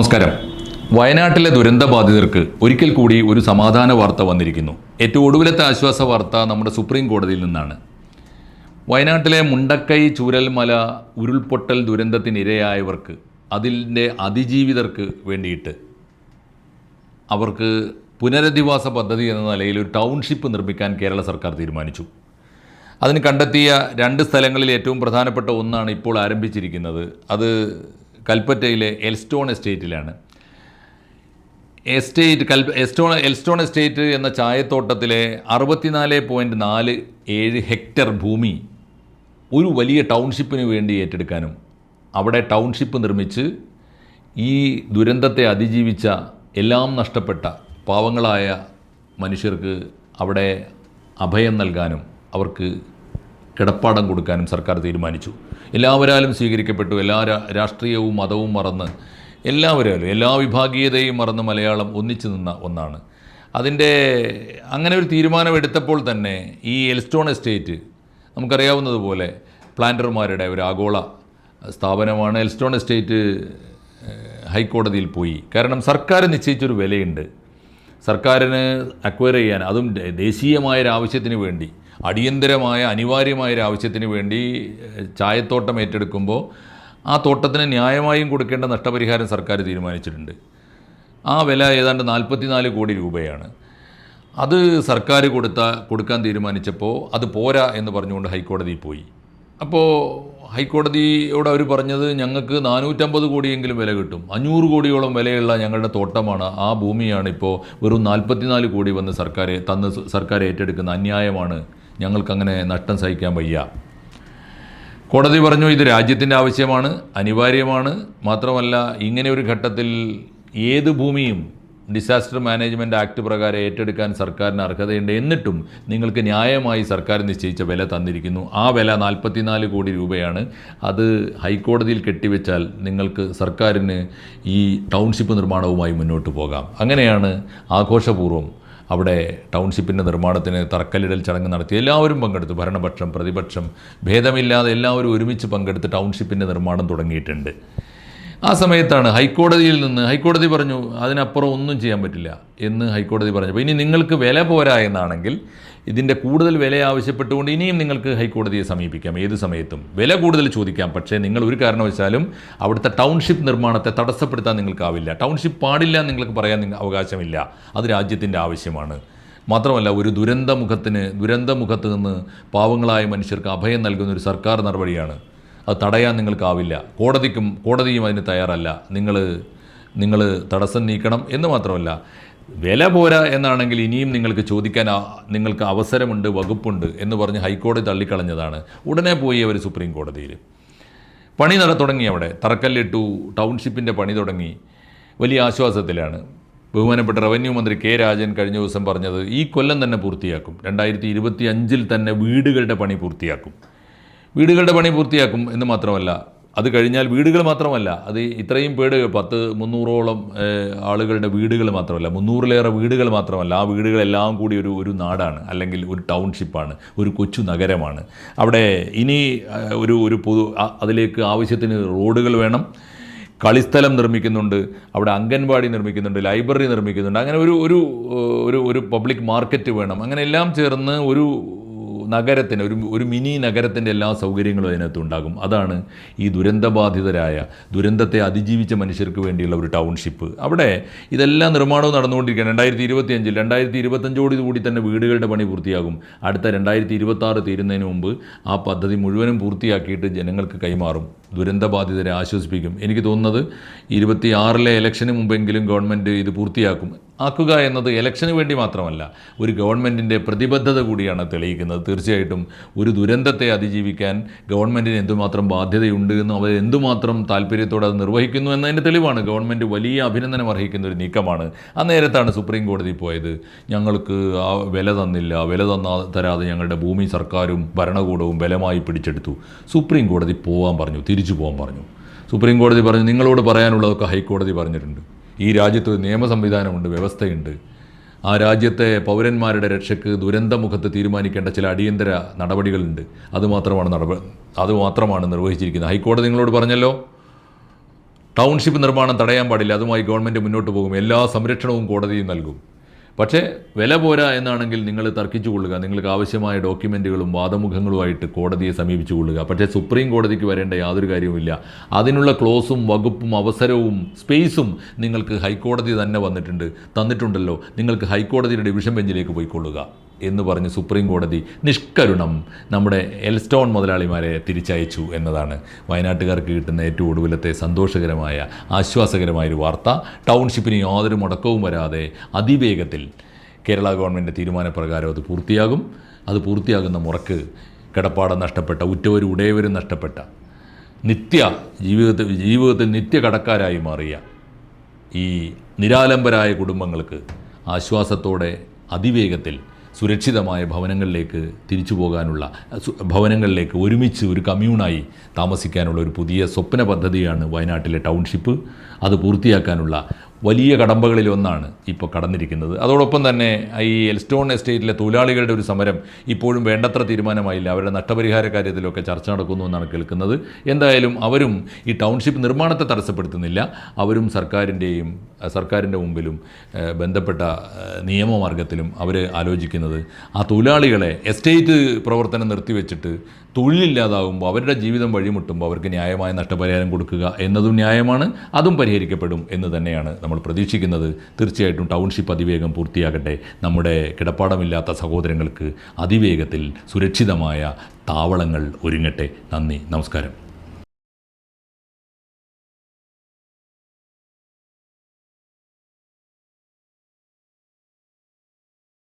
നമസ്കാരം. വയനാട്ടിലെ ദുരന്ത ബാധിതർക്ക് ഒരിക്കൽ കൂടി ഒരു സമാധാന വാർത്ത വന്നിരിക്കുന്നു. ഏറ്റവും ഒടുവിലത്തെ ആശ്വാസ വാർത്ത നമ്മുടെ സുപ്രീം കോടതിയിൽ നിന്നാണ്. വയനാട്ടിലെ മുണ്ടക്കൈ ചൂരൽമല ഉരുൾപൊട്ടൽ ദുരന്തത്തിനിരയായവർക്ക് അതിന്റെ അതിജീവിതർക്ക് വേണ്ടിയിട്ട് അവർക്ക് പുനരധിവാസ പദ്ധതി എന്ന നിലയിൽ ഒരു ടൗൺഷിപ്പ് നിർമ്മിക്കാൻ കേരള സർക്കാർ തീരുമാനിച്ചു. അതിന് കണ്ടെത്തിയ രണ്ട് സ്ഥലങ്ങളിൽ ഏറ്റവും പ്രധാനപ്പെട്ട ഒന്നാണ് ഇപ്പോൾ ആരംഭിച്ചിരിക്കുന്നത്. അത് കൽപ്പറ്റയിലെ എൽസ്റ്റോൺ എസ്റ്റേറ്റിലാണ്. എസ്റ്റേറ്റ് കൽ എസ്റ്റോൺ എൽസ്റ്റോൺ എസ്റ്റേറ്റ് എന്ന ചായത്തോട്ടത്തിലെ അറുപത്തിനാല് പോയിന്റ് നാല് ഏഴ് ഹെക്ടർ ഭൂമി ഒരു വലിയ ടൗൺഷിപ്പിന് വേണ്ടി ഏറ്റെടുക്കാനും അവിടെ ടൗൺഷിപ്പ് നിർമ്മിച്ച് ഈ ദുരന്തത്തെ അതിജീവിച്ച എല്ലാം നഷ്ടപ്പെട്ട പാവങ്ങളായ മനുഷ്യർക്ക് അവിടെ അഭയം നൽകാനും അവർക്ക് കിടപ്പാടം കൊടുക്കാനും സർക്കാർ തീരുമാനിച്ചു. എല്ലാവരാലും സ്വീകരിക്കപ്പെട്ടു. എല്ലാ രാഷ്ട്രീയവും മതവും മറന്ന് എല്ലാവരാലും എല്ലാ വിഭാഗീയതയും മറന്ന് മലയാളം ഒന്നിച്ചു നിന്ന ഒന്നാണ്. അതിന്റെ അങ്ങനെ ഒരു തീരുമാനമെടുത്തപ്പോൾ തന്നെ ഈ എൽസ്റ്റോൺ എസ്റ്റേറ്റ് നമുക്കറിയാവുന്നതുപോലെ പ്ലാന്റർമാരുടെ ഒരു ആഗോള സ്ഥാപനമാണ്. എൽസ്റ്റോൺ എസ്റ്റേറ്റ് ഹൈക്കോടതിയിൽ പോയി. കാരണം സർക്കാർ നിശ്ചയിച്ചൊരു വിലയുണ്ട്. സർക്കാരിന് അക്വയർ ചെയ്യാൻ അതും ദേശീയമായ ആവശ്യത്തിന് വേണ്ടി. അടിയന്തരമായ അനിവാര്യമായ ഒരു ആവശ്യത്തിന് വേണ്ടി ചായത്തോട്ടം ഏറ്റെടുക്കുമ്പോൾ ആ തോട്ടത്തിന് ന്യായമായും കൊടുക്കേണ്ട നഷ്ടപരിഹാരം സർക്കാർ തീരുമാനിച്ചിട്ടുണ്ട്. ആ വില ഏതാണ്ട് നാൽപ്പത്തിനാല് കോടി രൂപയാണ്. അത് സർക്കാർ കൊടുത്ത കൊടുക്കാൻ തീരുമാനിച്ചപ്പോൾ അത് പോരാ എന്ന് പറഞ്ഞുകൊണ്ട് ഹൈക്കോടതിയിൽ പോയി. അപ്പോൾ ഹൈക്കോടതിയോട് അവർ പറഞ്ഞത് ഞങ്ങൾക്ക് നാനൂറ്റമ്പത് കോടിയെങ്കിലും വില കിട്ടും. അഞ്ഞൂറ് കോടിയോളം വിലയുള്ള ഞങ്ങളുടെ തോട്ടമാണ് ആ ഭൂമിയാണ് ഇപ്പോൾ വെറും നാൽപ്പത്തിനാല് കോടി വന്ന് സർക്കാർ തന്ന് സർക്കാർ ഏറ്റെടുക്കുന്ന അന്യായമാണ് ഞങ്ങൾക്കങ്ങനെ നഷ്ടം സഹിക്കാൻ വയ്യ. കോടതി പറഞ്ഞു ഇത് രാജ്യത്തിന്റെ ആവശ്യമാണ് അനിവാര്യമാണ്. മാത്രമല്ല ഇങ്ങനെ ഒരു ഘട്ടത്തിൽ ഏത് ഭൂമിയും ഡിസാസ്റ്റർ മാനേജ്മെന്റ് ആക്ട് പ്രകാരം ഏറ്റെടുക്കാൻ സർക്കാരിന് അർഹതയുണ്ട് എന്നിട്ടും നിങ്ങൾക്ക് ന്യായമായി സർക്കാർ നിശ്ചയിച്ച വില തന്നിരിക്കുന്നു. ആ വില നാൽപ്പത്തിനാല് കോടി രൂപയാണ്. അത് ഹൈക്കോടതിയിൽ കെട്ടിവെച്ചാൽ നിങ്ങൾക്ക് സർക്കാരിന് ഈ ടൗൺഷിപ്പ് നിർമ്മാണവുമായി മുന്നോട്ട് പോകാം. അങ്ങനെയാണ് ആഘോഷപൂർവം അവിടെ ടൗൺഷിപ്പിന്റെ നിർമ്മാണത്തിന് തറക്കല്ലിടൽ ചടങ്ങ് നടത്തി. എല്ലാവരും പങ്കെടുത്തു. ഭരണപക്ഷം പ്രതിപക്ഷം ഭേദമില്ലാതെ എല്ലാവരും ഒരുമിച്ച് പങ്കെടുത്ത് ടൗൺഷിപ്പിന്റെ നിർമ്മാണം തുടങ്ങിയിട്ടുണ്ട്. ആ സമയത്താണ് ഹൈക്കോടതിയിൽ നിന്ന് ഹൈക്കോടതി പറഞ്ഞു അതിനപ്പുറം ഒന്നും ചെയ്യാൻ പറ്റില്ല എന്ന് ഹൈക്കോടതി പറഞ്ഞപ്പോൾ ഇനി നിങ്ങൾക്ക് വില പോരാ എന്നാണെങ്കിൽ ഇതിന്റെ കൂടുതൽ വില ആവശ്യപ്പെട്ടുകൊണ്ട് ഇനിയും നിങ്ങൾക്ക് ഹൈക്കോടതിയെ സമീപിക്കാം ഏത് സമയത്തും. വില കൂടുതൽ ചോദിക്കാം പക്ഷേ നിങ്ങൾ ഒരു കാരണവശാലും അവിടുത്തെ ടൗൺഷിപ്പ് നിർമ്മാണത്തെ തടസ്സപ്പെടുത്താൻ നിങ്ങൾക്കാവില്ല. ടൗൺഷിപ്പ് പാടില്ല നിങ്ങൾക്ക് പറയാൻ അവകാശമില്ല. അത് രാജ്യത്തിന്റെ ആവശ്യമാണ്. മാത്രമല്ല ഒരു ദുരന്തമുഖത്തിന് ദുരന്തമുഖത്ത് നിന്ന് പാവങ്ങളായ മനുഷ്യർക്ക് അഭയം നൽകുന്ന ഒരു സർക്കാർ നടപടിയാണ്. അത് തടയാൻ നിങ്ങൾക്കാവില്ല. കോടതിക്കും കോടതിയും അതിന് തയ്യാറല്ല. നിങ്ങൾ നിങ്ങൾ തടസ്സം നീക്കണം എന്ന് മാത്രമല്ല വില പോരാ എന്നാണെങ്കിൽ ഇനിയും നിങ്ങൾക്ക് ചോദിക്കാൻ നിങ്ങൾക്ക് അവസരമുണ്ട് വകുപ്പുണ്ട് എന്ന് പറഞ്ഞ് ഹൈക്കോടതി തള്ളിക്കളഞ്ഞതാണ്. ഉടനെ പോയി അവർ സുപ്രീം കോടതിയിൽ പണി നട തുടങ്ങി അവിടെ. തറക്കല്ലിട്ടു ടൗൺഷിപ്പിന്റെ പണി തുടങ്ങി. വലിയ ആശ്വാസത്തിലാണ്. ബഹുമാനപ്പെട്ട റവന്യൂ മന്ത്രി കെ രാജൻ കഴിഞ്ഞ ദിവസം പറഞ്ഞത് ഈ കൊല്ലം തന്നെ പൂർത്തിയാക്കും. രണ്ടായിരത്തി ഇരുപത്തി അഞ്ചിൽ തന്നെ വീടുകളുടെ പണി പൂർത്തിയാക്കും. വീടുകളുടെ പണി പൂർത്തിയാക്കും എന്ന് മാത്രമല്ല അത് കഴിഞ്ഞാൽ വീടുകൾ മാത്രമല്ല അത് ഇത്രയും പേട് പത്ത് മുന്നൂറോളം ആളുകളുടെ വീടുകൾ മാത്രമല്ല മുന്നൂറിലേറെ വീടുകൾ മാത്രമല്ല ആ വീടുകളെല്ലാം കൂടി ഒരു ഒരു നാടാണ് അല്ലെങ്കിൽ ഒരു ടൗൺഷിപ്പാണ് ഒരു കൊച്ചു നഗരമാണ്. അവിടെ ഇനി ഒരു ഒരു പൊതു അതിലേക്ക് ആവശ്യത്തിന് റോഡുകൾ വേണം കളിസ്ഥലം നിർമ്മിക്കുന്നുണ്ട് അവിടെ അംഗൻവാടി നിർമ്മിക്കുന്നുണ്ട് ലൈബ്രറി നിർമ്മിക്കുന്നുണ്ട് അങ്ങനെ ഒരു ഒരു ഒരു പബ്ലിക് മാർക്കറ്റ് വേണം അങ്ങനെ എല്ലാം ചേർന്ന് ഒരു നഗരത്തിന് ഒരു ഒരു മിനി നഗരത്തിന്റെ എല്ലാ സൗകര്യങ്ങളും അതിനകത്ത് ഉണ്ടാകും. അതാണ് ഈ ദുരന്തബാധിതരായ ദുരന്തത്തെ അതിജീവിച്ച മനുഷ്യർക്ക് വേണ്ടിയുള്ള ഒരു ടൗൺഷിപ്പ്. അവിടെ ഇതെല്ലാം നിർമ്മാണവും നടന്നുകൊണ്ടിരിക്കുകയാണ്. രണ്ടായിരത്തി ഇരുപത്തി അഞ്ചിൽ രണ്ടായിരത്തി ഇരുപത്തഞ്ചോട് കൂടി തന്നെ വീടുകളുടെ പണി പൂർത്തിയാകും. അടുത്ത രണ്ടായിരത്തി ഇരുപത്തി ആറ് തീരുന്നതിന് മുമ്പ് ആ പദ്ധതി മുഴുവനും പൂർത്തിയാക്കിയിട്ട് ജനങ്ങൾക്ക് കൈമാറും. ദുരന്തബാധിതരെ ആശ്വസിപ്പിക്കും. എനിക്ക് തോന്നുന്നത് ഇരുപത്തിയാറിലെ ഇലക്ഷന് മുമ്പെങ്കിലും ഗവൺമെന്റ് ഇത് പൂർത്തിയാക്കും. ആക്കുക എന്നത് ഇലക്ഷന് വേണ്ടി മാത്രമല്ല ഒരു ഗവൺമെന്റിന്റെ പ്രതിബദ്ധത കൂടിയാണ് തെളിയിക്കുന്നത്. തീർച്ചയായിട്ടും ഒരു ദുരന്തത്തെ അതിജീവിക്കാൻ ഗവൺമെന്റിന് എന്തുമാത്രം ബാധ്യതയുണ്ട് എന്നും അവർ എന്തുമാത്രം താല്പര്യത്തോടെ അത് നിർവഹിക്കുന്നു എന്നതിന്റെ തെളിവാണ് ഗവൺമെന്റ് വലിയ അഭിനന്ദനം അർഹിക്കുന്ന ഒരു നീക്കമാണ്. ആ നേരത്താണ് സുപ്രീം കോടതി പോയത്. ഞങ്ങൾക്ക് ആ വില തന്നില്ല. വില തന്നാ തരാതെ ഞങ്ങളുടെ ഭൂമി സർക്കാരും ഭരണകൂടവും ബലമായി പിടിച്ചെടുത്തു. സുപ്രീം കോടതി പോകാൻ പറഞ്ഞു തിരിച്ചു പോകാൻ പറഞ്ഞു. സുപ്രീം കോടതി പറഞ്ഞു നിങ്ങളോട് പറയാനുള്ളതൊക്കെ ഹൈക്കോടതി പറഞ്ഞിട്ടുണ്ട്. ഈ രാജ്യത്ത് ഒരു നിയമ സംവിധാനമുണ്ട് വ്യവസ്ഥയുണ്ട്. ആ രാജ്യത്തെ പൗരന്മാരുടെ രക്ഷയ്ക്ക് ദുരന്തമുഖത്ത് തീരുമാനിക്കേണ്ട ചില അടിയന്തര നടപടികളുണ്ട്. അതുമാത്രമാണ് നടപ അതുമാത്രമാണ് നിർവഹിച്ചിരിക്കുന്നത്. ഹൈക്കോടതി നിങ്ങളോട് പറഞ്ഞല്ലോ ടൗൺഷിപ്പ് നിർമ്മാണം തടയാൻ പാടില്ല അതുമായി ഗവൺമെന്റ് മുന്നോട്ട് പോകും. എല്ലാ സംരക്ഷണവും കോടതിയും നൽകും. പക്ഷേ വില പോരാ എന്നാണെങ്കിൽ നിങ്ങൾ തർക്കിച്ചു കൊള്ളുക. നിങ്ങൾക്ക് ആവശ്യമായ ഡോക്യുമെന്റുകളും വാദമുഖങ്ങളുമായിട്ട് കോടതിയെ സമീപിച്ചു കൊള്ളുക. പക്ഷേ സുപ്രീം കോടതിക്ക് വരേണ്ട യാതൊരു കാര്യവുമില്ല. അതിനുള്ള ക്ലോസും വകുപ്പും അവസരവും സ്പേസും നിങ്ങൾക്ക് ഹൈക്കോടതി തന്നെ വന്നിട്ടുണ്ട് തന്നിട്ടുണ്ടല്ലോ. നിങ്ങൾക്ക് ഹൈക്കോടതിയുടെ ഡിവിഷൻ ബെഞ്ചിലേക്ക് പോയിക്കൊള്ളുക. എന്ന് പറഞ്ഞ് സുപ്രീം കോടതി നിഷ്കരുണം നമ്മുടെ എൽസ്റ്റോൺ മുതലാളിമാരെ തിരിച്ചയച്ചു എന്നതാണ്. വയനാട്ടുകാർക്ക് കിട്ടുന്ന ഏറ്റവും ഒടുവിലത്തെ സന്തോഷകരമായ ആശ്വാസകരമായൊരു വാർത്ത. ടൗൺഷിപ്പിന് യാതൊരു മുടക്കവും വരാതെ അതിവേഗത്തിൽ കേരള ഗവൺമെന്റ് തീരുമാനപ്രകാരം അത് പൂർത്തിയാകും. അത് പൂർത്തിയാകുന്ന മുറക്ക് കിടപ്പാടം നഷ്ടപ്പെട്ട ഉറ്റവരും ഉടയവരും നഷ്ടപ്പെട്ട നിത്യ ജീവിതത്തിൽ ജീവിതത്തിൽ നിത്യ കടക്കാരായി മാറിയ ഈ നിരാലംബരായ കുടുംബങ്ങൾക്ക് ആശ്വാസത്തോടെ അതിവേഗത്തിൽ സുരക്ഷിതമായ ഭവനങ്ങളിലേക്ക് തിരിച്ചു പോകാനുള്ള ഭവനങ്ങളിലേക്ക് ഒരുമിച്ച് ഒരു കമ്മ്യൂണായി താമസിക്കാനുള്ള ഒരു പുതിയ സ്വപ്ന പദ്ധതിയാണ് വയനാട്ടിലെ ടൗൺഷിപ്പ്. അത് പൂർത്തിയാക്കാനുള്ള വലിയ കടമ്പകളിൽ ഒന്നാണ് ഇപ്പോൾ കടന്നിരിക്കുന്നത്. അതോടൊപ്പം തന്നെ ഈ എൽസ്റ്റോൺ എസ്റ്റേറ്റിലെ തൊഴിലാളികളുടെ ഒരു സമരം ഇപ്പോഴും വേണ്ടത്ര തീരുമാനമായില്ല. അവരുടെ നഷ്ടപരിഹാര കാര്യത്തിലൊക്കെ ചർച്ച നടക്കുന്നു എന്നാണ് കേൾക്കുന്നത്. എന്തായാലും അവരും ഈ ടൗൺഷിപ്പ് നിർമ്മാണത്തെ തടസ്സപ്പെടുത്തുന്നില്ല. അവരും സർക്കാരിന്റെയും സർക്കാരിന്റെ മുമ്പിലും ബന്ധപ്പെട്ട നിയമമാർഗത്തിലും അവർ ആലോചിക്കുന്നത് ആ തൊഴിലാളികളെ എസ്റ്റേറ്റ് പ്രവർത്തനം നിർത്തിവെച്ചിട്ട് തൊഴിലില്ലാതാകുമ്പോൾ അവരുടെ ജീവിതം വഴിമുട്ടുമ്പോൾ അവർക്ക് ന്യായമായ നഷ്ടപരിഹാരം കൊടുക്കുക എന്നതും ന്യായമാണ് അതും പരിഹരിക്കപ്പെടും എന്ന് തന്നെയാണ് നമ്മൾ പ്രതീക്ഷിക്കുന്നത്. തീർച്ചയായിട്ടും ടൗൺഷിപ്പ് അതിവേഗം പൂർത്തിയാകട്ടെ. നമ്മുടെ കിടപ്പാടമില്ലാത്ത സഹോദരങ്ങൾക്ക് അതിവേഗത്തിൽ സുരക്ഷിതമായ താവളങ്ങൾ ഒരുങ്ങട്ടെ. നന്ദി. നമസ്കാരം.